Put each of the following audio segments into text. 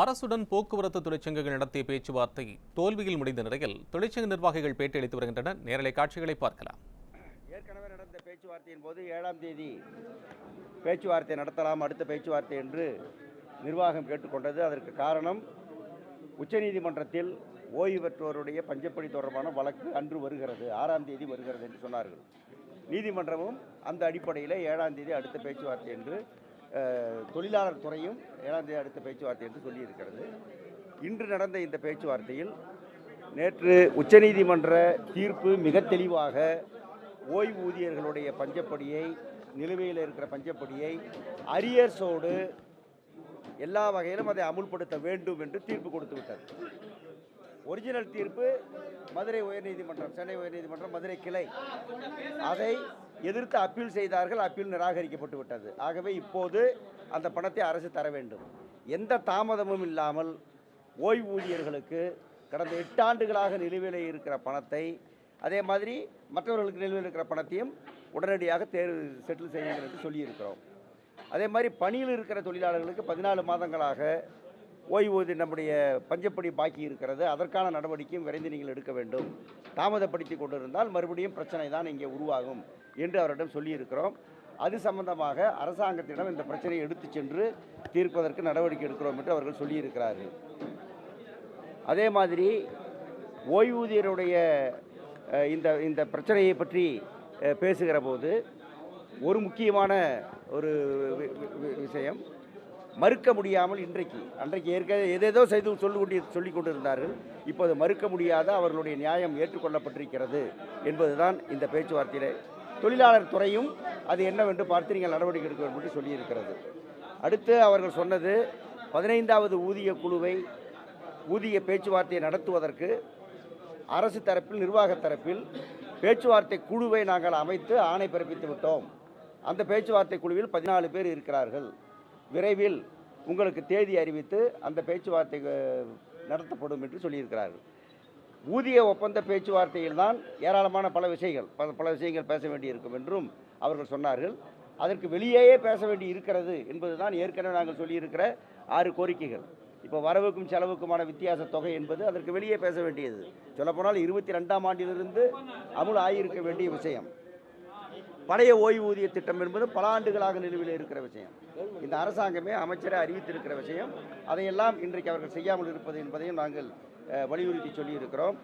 அரசுடன் போக்குவரத்து தொழிற்சங்கங்கள் நடத்திய பேச்சுவார்த்தை தோல்வியில் முடிந்த நிலையில் தொழிற்சங்க நிர்வாகிகள் பேட்டியளித்து வருகின்றனர். நேரலை காட்சிகளை பார்க்கலாம். ஏற்கனவே நடந்த பேச்சுவார்த்தையின் போது ஏழாம் தேதி பேச்சுவார்த்தை நடத்தலாம் அடுத்த பேச்சுவார்த்தை என்று நிர்வாகம் கேட்டுக்கொண்டது. அதற்கு காரணம் உச்சநீதிமன்றத்தில் ஓய்வு பெற்றோருடைய பஞ்சப்படி தொடர்பான வழக்கு அன்று வருகிறது. ஆறாம் தேதி வருகிறது என்று சொன்னார்கள். நீதிமன்றமும் அந்த அடிப்படையில் ஏழாம் தேதி அடுத்த பேச்சுவார்த்தை என்று தொழிலாளர் துறையும் ஏழாம் தேதி அடுத்த பேச்சுவார்த்தை என்று சொல்லியிருக்கிறது. இன்று நடந்த இந்த பேச்சுவார்த்தையில் நேற்று உச்சநீதிமன்ற தீர்ப்பு மிக தெளிவாக ஓய்வூதியர்களுடைய பஞ்சப்படியை நிலுவையில் இருக்கிற பஞ்சப்படியை அரியர்ஸோடு எல்லா வகையிலும் அதை அமுல்படுத்த வேண்டும் என்று தீர்ப்பு கொடுத்து விட்டது. ஒரிஜினல் தீர்ப்பு மதுரை உயர்நீதிமன்றம் சென்னை உயர்நீதிமன்றம் மதுரை கிளை. அதை எதிர்த்து அப்பீல் செய்தார்கள் அப்பீல் நிராகரிக்கப்பட்டு விட்டது ஆகவே இப்போது அந்த பணத்தை அரசு தர வேண்டும். எந்த தாமதமும் இல்லாமல் ஓய்வூதியர்களுக்கு கடந்த எட்டு ஆண்டுகளாக நிலுவையில் இருக்கிற பணத்தை அதே மாதிரி மற்றவர்களுக்கு நிலுவையில் இருக்கிற பணத்தையும் உடனடியாக தேர்வு செட்டில் செய்யுங்கள் என்று சொல்லியிருக்கிறோம். அதே மாதிரி பணியில் இருக்கிற தொழிலாளர்களுக்கு பதினாலு மாதங்களாக ஓய்வூதிய நம்முடைய பஞ்சப்படி பாக்கி இருக்கிறது. அதற்கான நடவடிக்கையும் விரைந்து நீங்கள் எடுக்க வேண்டும். தாமதப்படுத்தி கொண்டிருந்தால் மறுபடியும் பிரச்சனை தான் இங்கே உருவாகும் என்று அவரிடம் சொல்லியிருக்கிறோம். அது சம்பந்தமாக அரசாங்கத்திடம் இந்த பிரச்சனையை எடுத்து சென்று தீர்ப்பதற்கு நடவடிக்கை எடுக்கிறோம் என்று அவர்கள் சொல்லியிருக்கிறார்கள். அதே மாதிரி ஓய்வூதியருடைய இந்த இந்த பிரச்சனையை பற்றி பேசுகிற போது ஒரு முக்கியமான ஒரு வி- விஷயம் மறுக்க முடியாமல் இன்றைக்கு அன்றைக்கு ஏற்கனவே எதேதோ செய்து சொல்லி கொண்டு கொண்டிருந்தார்கள். இப்போது மறுக்க முடியாத அவர்களுடைய நியாயம் ஏற்றுக்கொள்ளப்பட்டிருக்கிறது என்பதுதான் இந்த பேச்சுவார்த்தையிலே. தொழிலாளர் துறையும் அது என்னவென்று பார்த்து நீங்கள் நடவடிக்கை எடுக்க வேண்டும் என்று சொல்லியிருக்கிறது. அடுத்து அவர்கள் சொன்னது பதினைந்தாவது ஊதிய குழுவை ஊதிய பேச்சுவார்த்தையை நடத்துவதற்கு அரசு தரப்பில் நிர்வாக தரப்பில் பேச்சுவார்த்தை குழுவை நாங்கள் அமைத்து ஆணை பிறப்பித்து விட்டோம். அந்த பேச்சுவார்த்தை குழுவில் பதினாலு பேர் இருக்கிறார்கள். விரைவில் உங்களுக்கு தேதி அறிவித்து அந்த பேச்சுவார்த்தை நடத்தப்படும் என்று சொல்லியிருக்கிறார்கள். ஊதிய ஒப்பந்த பேச்சுவார்த்தையில் தான் ஏராளமான பல விஷயங்கள் பல பல விஷயங்கள் பேச வேண்டியிருக்கும் என்றும் அவர்கள் சொன்னார்கள். அதற்கு வெளியேயே பேச வேண்டி இருக்கிறது என்பது தான் ஏற்கனவே நாங்கள் சொல்லியிருக்கிற ஆறு கோரிக்கைகள். இப்போ வரவுக்கும் செலவுக்குமான வித்தியாச தொகை என்பது அதற்கு வெளியே பேச வேண்டியது. சொல்லப்போனால் இருபத்தி ரெண்டாம் ஆண்டிலிருந்து அமுல் ஆகியிருக்க வேண்டிய விஷயம். பழைய ஓய்வூதிய திட்டம் என்பது பல ஆண்டுகளாக நிலுவையில் இருக்கிற விஷயம். இந்த அரசாங்கமே அமைச்சரை அறிவித்திருக்கிற விஷயம். அதையெல்லாம் இன்றைக்கு அவர்கள் செய்யாமல் இருப்பது என்பதையும் நாங்கள் வலியுறுத்தி சொல்லியிருக்கிறோம்.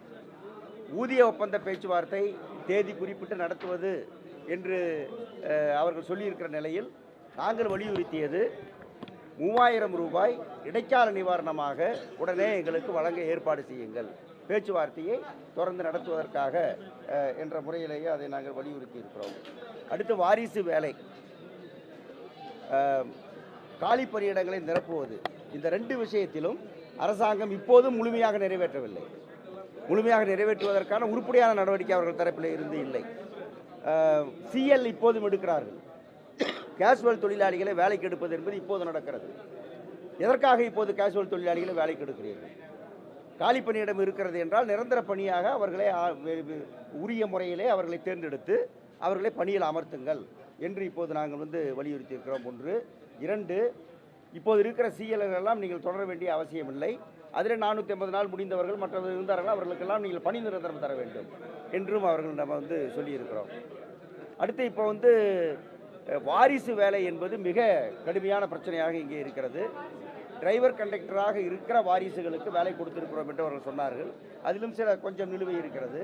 ஊதிய ஒப்பந்த பேச்சுவார்த்தை தேதி குறிப்பிட்டு நடத்துவது என்று அவர்கள் சொல்லியிருக்கிற நிலையில் நாங்கள் வலியுறுத்தியது மூவாயிரம் ரூபாய் இடைக்கால நிவாரணமாக உடனே எங்களுக்கு வழங்க ஏற்பாடு செய்யுங்கள். பேச்சுவார்த்தையை தொடர்ந்து நடத்துவதற்காக என்ற முறையிலேயே அதை நாங்கள் வலியுறுத்தி இருக்கிறோம். அடுத்து வாரிசு வேலை. காலி பணியிடங்களை நிரப்புவது. இந்த ரெண்டு விஷயத்திலும் அரசாங்கம் இப்போதும் முழுமையாக நிறைவேற்றவில்லை. முழுமையாக நிறைவேற்றுவதற்கான உருப்படியான நடவடிக்கை அவர்கள் தரப்பில் இருந்து இல்லை. சிஎல் இப்போதும் எடுக்கிறார்கள். கேஷுவல் தொழிலாளிகளை வேலைக்கு எடுப்பது என்பது இப்போது நடக்கிறது. எதற்காக இப்போது கேஷுவல் தொழிலாளிகளை வேலைக்கு எடுக்கிறீர்கள்? காலி பணியிடம் இருக்கிறது என்றால் நிரந்தர பணியாக அவர்களை உரிய முறையிலே அவர்களை தேர்ந்தெடுத்து அவர்களை பணியில் அமர்த்துங்கள் என்று இப்போது நாங்கள் வந்து வலியுறுத்தியிருக்கிறோம். ஒன்று. இரண்டு. இப்போது இருக்கிற சிஎல்எல்லாம் நீங்கள் தொடர வேண்டிய அவசியமில்லை அதில் நானூற்றி ஐம்பது நாள் முடிந்தவர்கள் மற்றவர்கள் இருந்தார்கள் அவர்களுக்கெல்லாம் நீங்கள் பணி நிரந்தரம் தர வேண்டும் என்றும் அவர்கள் நம்ம வந்து சொல்லியிருக்கிறோம். அடுத்து இப்போ வந்து வாரிசு வேலை என்பது மிக கடுமையான பிரச்சனையாக இங்கே இருக்கிறது. டிரைவர் கண்டக்டராக இருக்கிற வாரிசுகளுக்கு வேலை கொடுத்திருக்கிறோம் என்று அவர்கள் சொன்னார்கள். அதிலும் சில கொஞ்சம் நிலுவை இருக்கிறது.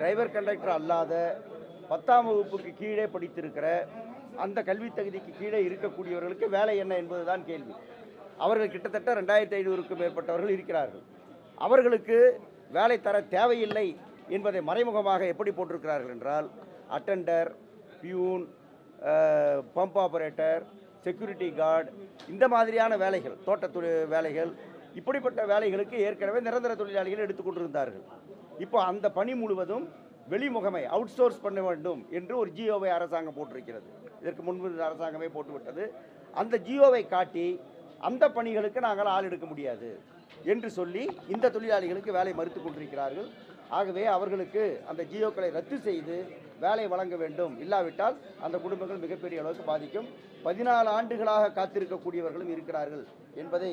டிரைவர் கண்டக்டர் அல்லாத பத்தாம் வகுப்புக்கு கீழே படித்திருக்கிற அந்த கல்வித் தகுதிக்கு கீழே இருக்கக்கூடியவர்களுக்கு வேலை என்ன என்பதுதான் கேள்வி. அவர்கள் கிட்டத்தட்ட ரெண்டாயிரத்தி ஐநூறுக்கும் மேற்பட்டவர்கள் இருக்கிறார்கள். அவர்களுக்கு வேலை தர தேவையில்லை என்பதை மறைமுகமாக எப்படி போட்டிருக்கிறார்கள் என்றால் attender peon pump operator security guard இந்த மாதிரியான வேலைகள் தோட்டத்துறை வேலைகள் இப்படிப்பட்ட வேலைகளுக்கு ஏற்கனவே நிரந்தர தொழிலாளிகள் எடுத்துக்கொண்டிருந்தார்கள் இப்போ அந்த பணி முழுவதும் வெளிமுகமை அவுட் சோர்ஸ் பண்ண வேண்டும் என்று ஒரு ஜியோவை அரசாங்கம் போட்டிருக்கிறது. இதற்கு முன்பு அரசாங்கமே போட்டுவிட்டது. அந்த ஜியோவை காட்டி அந்த பணிகளுக்கு நாங்கள் ஆள் எடுக்க முடியாது என்று சொல்லி இந்த தொழிலாளிகளுக்கு வேலை மறுத்து கொண்டிருக்கிறார்கள். ஆகவே அவர்களுக்கு அந்த ஜியோக்களை ரத்து செய்து வேலை வழங்க வேண்டும். இல்லாவிட்டால் அந்த குடும்பங்கள் மிகப்பெரிய அளவுக்கு பாதிக்கும். பதினாலு ஆண்டுகளாக காத்திருக்கக்கூடியவர்களும் இருக்கிறார்கள் என்பதை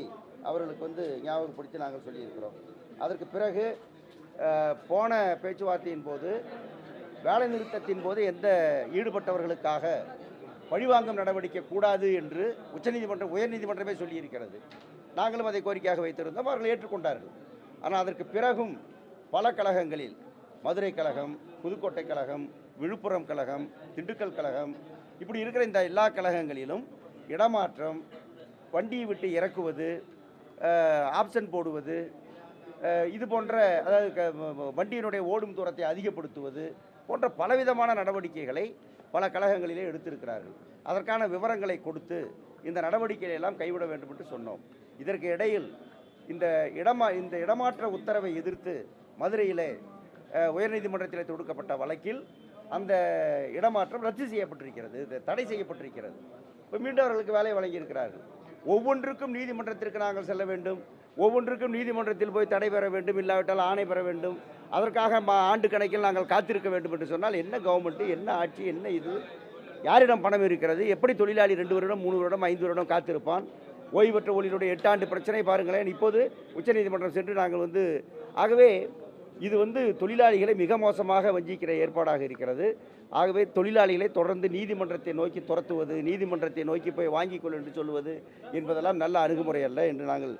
அவர்களுக்கு வந்து ஞாபகப்படுத்தி நாங்கள் சொல்லியிருக்கிறோம். அதற்கு பிறகு போன பேச்சுவார்த்தையின் போது வேலை நிறுத்தத்தின் போது எந்த ஈடுபட்டவர்களுக்காக பழிவாங்கும் நடவடிக்கை கூடாது என்று உச்சநீதிமன்றம் உயர்நீதிமன்றமே சொல்லியிருக்கிறது. நாங்களும் அதை கோரிக்கையாக வைத்திருந்தோம். அவர்கள் ஏற்றுக்கொண்டார்கள். ஆனால் அதற்கு பிறகும் பல கழகங்களில் மதுரை கழகம் புதுக்கோட்டை கழகம் விழுப்புரம் கழகம் திண்டுக்கல் கழகம் இப்படி இருக்கிற இந்த எல்லா கழகங்களிலும் இடமாற்றம் வண்டியை விட்டு இறக்குவது ஆப்ஷன் போடுவது இது போன்ற அதாவது க- வ- வண்டியினுடைய ஓடும் தூரத்தை அதிகப்படுத்துவது போன்ற பலவிதமான நடவடிக்கைகளை பல கழகங்களிலே எடுத்திருக்கிறார்கள். அதற்கான விவரங்களை கொடுத்து இந்த நடவடிக்கைகளை எல்லாம் கைவிட வேண்டும் என்று சொன்னோம். இதற்கு இடையில் இந்த இடமா இந்த இடமாற்ற உத்தரவை எதிர்த்து மதுரையிலே உயர்நீதிமன்றத்தில் தொடுக்கப்பட்ட வழக்கில் அந்த இடமாற்றம் ரத்து செய்யப்பட்டிருக்கிறது இது தடை செய்யப்பட்டிருக்கிறது. இப்போ மீண்டும் அவர்களுக்கு வேலை வழங்கியிருக்கிறார்கள். ஒவ்வொன்றுக்கும் நீதிமன்றத்திற்கு நாங்கள் செல்ல வேண்டும். ஒவ்வொன்றுக்கும் நீதிமன்றத்தில் போய் தடை பெற வேண்டும் இல்லாவிட்டால் ஆணை பெற வேண்டும். அதற்காக மா- ஆண்டு கணக்கில் நாங்கள் காத்திருக்க வேண்டும் என்று சொன்னால் என்ன கவர்மெண்ட்டு என்ன ஆட்சி என்ன இது? யாரிடம் பணம் இருக்கிறது? எப்படி தொழிலாளி ரெண்டு வருடம் மூணு வருடம் ஐந்து வருடம் காத்திருப்பான்? ஓய்வு பெற்ற ஊழியருடைய எட்டாண்டு பிரச்சனை பாருங்களேன். இப்போது உச்சநீதிமன்றம் சென்று நாங்கள் வந்து ஆகவே இது வந்து தொழிலாளிகளை மிக மோசமாக வஞ்சிக்கிற ஏற்பாடாக இருக்கிறது. ஆகவே தொழிலாளிகளை தொடர்ந்து நீதிமன்றத்தை நோக்கி துரத்துவது நீதிமன்றத்தை நோக்கி போய் வாங்கிக் கொள் என்று சொல்வது என்பதெல்லாம் நல்ல அணுகுமுறை அல்ல என்று நாங்கள்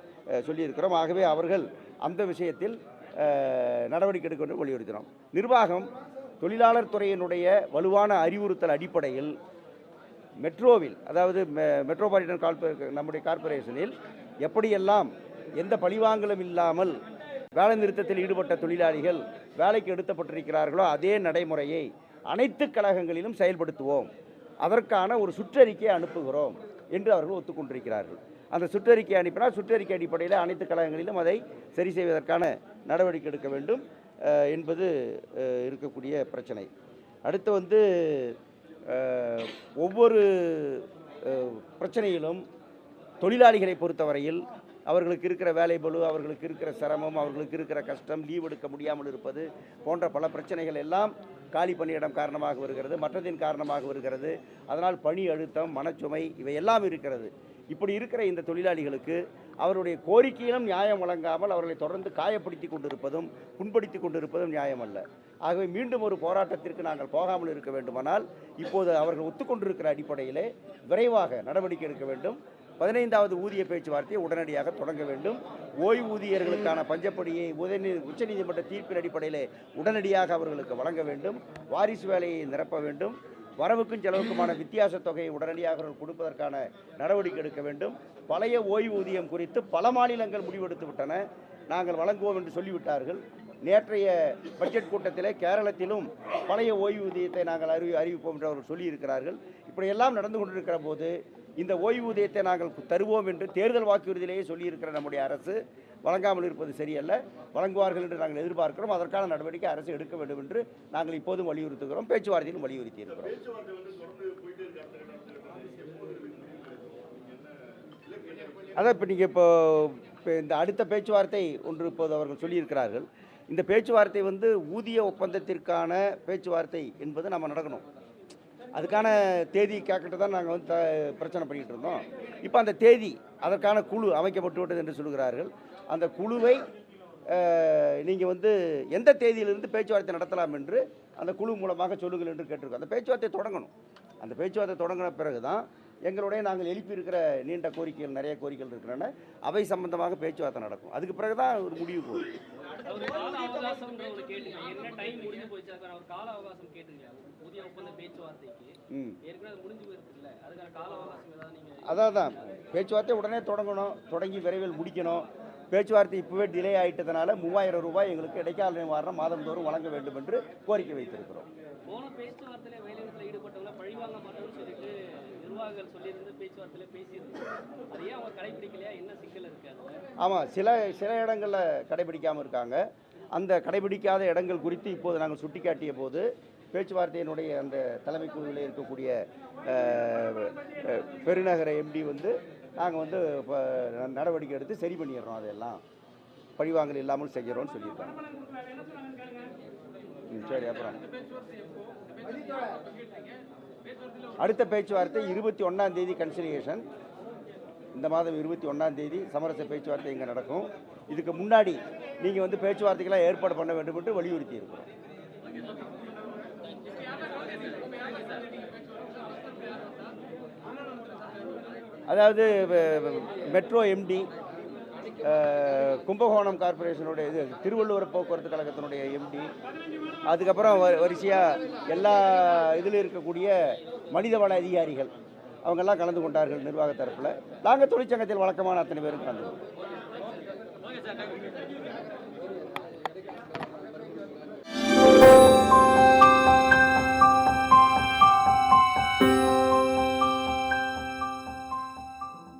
சொல்லியிருக்கிறோம். ஆகவே அவர்கள் அந்த விஷயத்தில் நடவடிக்கை எடுக்க வேண்டும் வலியுறுத்தினோம். நிர்வாகம் தொழிலாளர் துறையினுடைய வலுவான அறிவுறுத்தல் அடிப்படையில் மெட்ரோவில் அதாவது மெ- மெட்ரோபாலிட்டன் கார்பரே நம்முடைய கார்ப்பரேஷனில் எப்படியெல்லாம் எந்த பழிவாங்கலும் இல்லாமல் வேலை நிறுத்தத்தில் ஈடுபட்ட தொழிலாளிகள் வேலைக்கு எடுத்தப்பட்டிருக்கிறார்களோ அதே நடைமுறையை அனைத்து கழகங்களிலும் செயல்படுத்துவோம். அதற்கான ஒரு சுற்றறிக்கையை அனுப்புகிறோம் என்று அவர்கள் ஒத்துக்கொண்டிருக்கிறார்கள். அந்த சுற்றறிக்கை அனுப்பினால் சுற்றறிக்கை அடிப்படையில் அனைத்து கழகங்களிலும் அதை சரி செய்வதற்கான நடவடிக்கை எடுக்க வேண்டும் என்பது இருக்கக்கூடிய பிரச்சனை. அடுத்து வந்து ஒவ்வொரு பிரச்சனையிலும் தொழிலாளிகளை பொறுத்தவரையில் அவர்களுக்கு இருக்கிற வேலை பலு அவர்களுக்கு இருக்கிற சிரமம் அவர்களுக்கு இருக்கிற கஷ்டம் லீவ் எடுக்க முடியாமல் இருப்பது போன்ற பல பிரச்சனைகள் எல்லாம் காலி பணியிடம் காரணமாக வருகிறது மற்றதின் காரணமாக வருகிறது. அதனால் பணி அழுத்தம் மனச்சுமை இவை எல்லாம் இருக்கிறது. இப்படி இருக்கிற இந்த தொழிலாளிகளுக்கு அவருடைய கோரிக்கையிலும் நியாயம் வழங்காமல் அவர்களை தொடர்ந்து காயப்படுத்தி கொண்டிருப்பதும் புண்படுத்தி கொண்டிருப்பதும் நியாயம் அல்ல. ஆகவே மீண்டும் ஒரு போராட்டத்திற்கு நாங்கள் போகாமல் இருக்க வேண்டுமானால் இப்போது அவர்கள் ஒத்துக்கொண்டிருக்கிற அடிப்படையிலே விரைவாக நடவடிக்கை எடுக்க வேண்டும். பதினைந்தாவது ஊதிய பேச்சுவார்த்தையை உடனடியாக தொடங்க வேண்டும். ஓய்வூதியர்களுக்கான பஞ்சப்படியை உதயநீ உச்சநீதிமன்ற தீர்ப்பின் அடிப்படையில் உடனடியாக அவர்களுக்கு வழங்க வேண்டும். வாரிசு வேலையை நிரப்ப வேண்டும். வரவுக்கும் செலவுக்குமான வித்தியாச தொகையை உடனடியாக அவர்கள் கொடுப்பதற்கான நடவடிக்கை எடுக்க வேண்டும். பழைய ஓய்வூதியம் குறித்து பல மாநிலங்கள் முடிவெடுத்து விட்டன. நாங்கள் வழங்குவோம் என்று சொல்லிவிட்டார்கள். நேற்றைய பட்ஜெட் கூட்டத்திலே கேரளத்திலும் பழைய ஓய்வூதியத்தை நாங்கள் அறிவி அறிவிப்போம் என்று அவர்கள் சொல்லியிருக்கிறார்கள். இப்படியெல்லாம் நடந்து கொண்டிருக்கிற போது இந்த ஓய்வூதியத்தை நாங்கள் தருவோம் என்று தேர்தல் வாக்குறுதியிலேயே சொல்லியிருக்கிற நம்முடைய அரசு வழங்காமல் இருப்பது சரியல்ல. வழங்குவார்கள் என்று நாங்கள் எதிர்பார்க்கிறோம். அதற்கான நடவடிக்கை அரசு எடுக்க வேண்டும் என்று நாங்கள் இப்போதும் வலியுறுத்துகிறோம். பேச்சுவார்த்தையிலும் வலியுறுத்தி இருக்கிறோம் அதான் இப்போ நீங்கள் இப்போ இப்போ இந்த அடுத்த பேச்சுவார்த்தை ஒன்று இப்போது அவர்கள் சொல்லியிருக்கிறார்கள். இந்த பேச்சுவார்த்தை வந்து ஊதிய ஒப்பந்தத்திற்கான பேச்சுவார்த்தை என்பது நம்ம நடக்கணும். அதுக்கான தேதி கேட்கிட்டு தான் நாங்கள் வந்து த- பிரச்சனை பண்ணிகிட்டு இருந்தோம். இப்போ அந்த தேதி அதற்கான குழு அமைக்கப்பட்டு விட்டது என்று சொல்கிறார்கள் அந்த குழுவை நீங்கள் வந்து எந்த தேதியிலிருந்து பேச்சுவார்த்தை நடத்தலாம் என்று அந்த குழு மூலமாக சொல்லுங்கள் என்று கேட்டிருக்கோம். அந்த பேச்சுவார்த்தை தொடங்கணும். அந்த பேச்சுவார்த்தை தொடங்கின பிறகு தான் எங்களுடைய நாங்கள் எழுப்பியிருக்கிற நீண்ட கோரிக்கைகள் நிறைய கோரிக்கைகள் இருக்கிறன அவை சம்பந்தமாக பேச்சுவார்த்தை நடக்கும். அதுக்கு பிறகு தான் ஒரு முடிவு போகும். அவகாசம்ன்ற ஒரு கேட்டுங்க. என்ன டைம் முடிஞ்சு போச்சு அதுக்கான ஒரு கால அவகாசம் கேட்டுங்க. புதிய ஒப்பந்த பேச்சுவார்த்தைக்கு. ம். ஏற்கனவே முடிஞ்சு போயிருக்குல்ல அதுக்கான கால அவகாசம் ஏதாவது நீங்க அதான் தான் பேச்சுவார்த்தை உடனே தொடங்கணும் தொடங்கி விரைவில் முடிக்கணும். பேச்சுவார்த்தை இப்போவே டிலே ஆயிட்டதுனால மூவாயிரம் ரூபாய் எங்களுக்கு இடைக்கால நிவாரணம் மாதந்தோறும் வழங்க வேண்டும் என்று கோரிக்கை வைத்திருக்கிறோம். போன பேச்சுவார்த்தையில வேலைநிறுத்தத்தில் ஈடுபட்டவங்கள பழிவாங்க மாட்டோம்னு சொல்லிட்டு நிர்வாகிகள் சொல்லியிருந்து பேச்சுவார்த்தையில பேசியிருந்தாங்க அது ஏன் அவங்க கடைபிடிக்கலையா என்ன சிக்கல் இருக்கு அதுல? ஆமாம் சில சில இடங்களில் கடைபிடிக்காமல் இருக்காங்க. அந்த கடைபிடிக்காத இடங்கள் குறித்து இப்போது நாங்கள் சுட்டிக்காட்டிய போது பேச்சுவார்த்தையினுடைய அந்த தலைமை குழுவில் இருக்கக்கூடிய பெருநகர எம்டி வந்து நாங்கள் வந்து இப்போ நடவடிக்கை எடுத்து சரி பண்ணிடுறோம் அதெல்லாம். பழிவாங்கல் இல்லாமல் செய்கிறோம்னு சொல்லியிருக்காங்க. ம் சரி அப்புறம். அடுத்த பேச்சுவார்த்தை இருபத்தி ஒன்றாம் தேதி கன்சிலியேஷன் இந்த மாதம் இருபத்தி ஒன்றாம் தேதி சமரச பேச்சுவார்த்தை இங்கே நடக்கும். இதுக்கு முன்னாடி நீங்கள் வந்து பேச்சுவார்த்தைக்கெல்லாம் ஏற்பாடு பண்ண வேண்டும் என்று வலியுறுத்தி இருக்கிறோம் அதாவது மெட்ரோ எம்டி கும்பகோணம் கார்ப்பரேஷனுடைய இது திருவள்ளுவர் போக்குவரத்து கழகத்தினுடைய எம்டி அதுக்கப்புறம் வ- எல்லா இதில் இருக்கக்கூடிய மனிதவள அதிகாரிகள் அவங்கெல்லாம் கலந்து கொண்டார்கள் நிர்வாக தரப்பில். நாங்கள் தொழிற்சங்கத்தில் வழக்கமான அத்தனை பேரும் கலந்து கொண்டோம்.